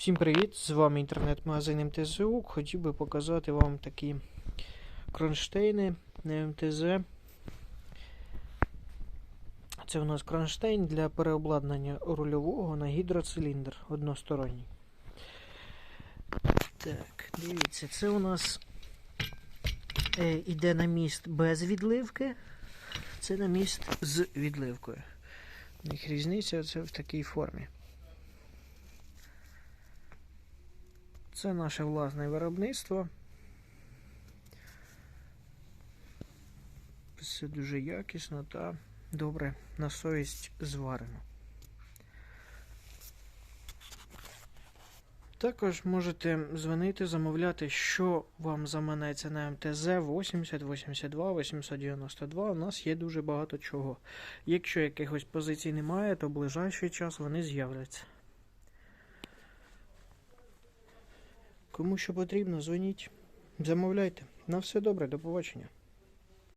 Всім привіт! З вами інтернет-магазин МТЗУ. Хотів би показати вам такі кронштейни на МТЗ. Це у нас кронштейн для переобладнання рульового на гідроциліндр односторонній. Так, дивіться, це у нас е, іде на міст без відливки. Це на міст з відливкою. У них різниця це в такій формі. Це наше власне виробництво. Все дуже якісно та добре на совість зварено. Також можете дзвонити, замовляти, що вам заманеться на МТЗ 80, 82, 892. У нас є дуже багато чого. Якщо якихось позицій немає, то в ближайший час вони з'являться. Кому що потрібно, дзвоніть, замовляйте. На все добре, до побачення.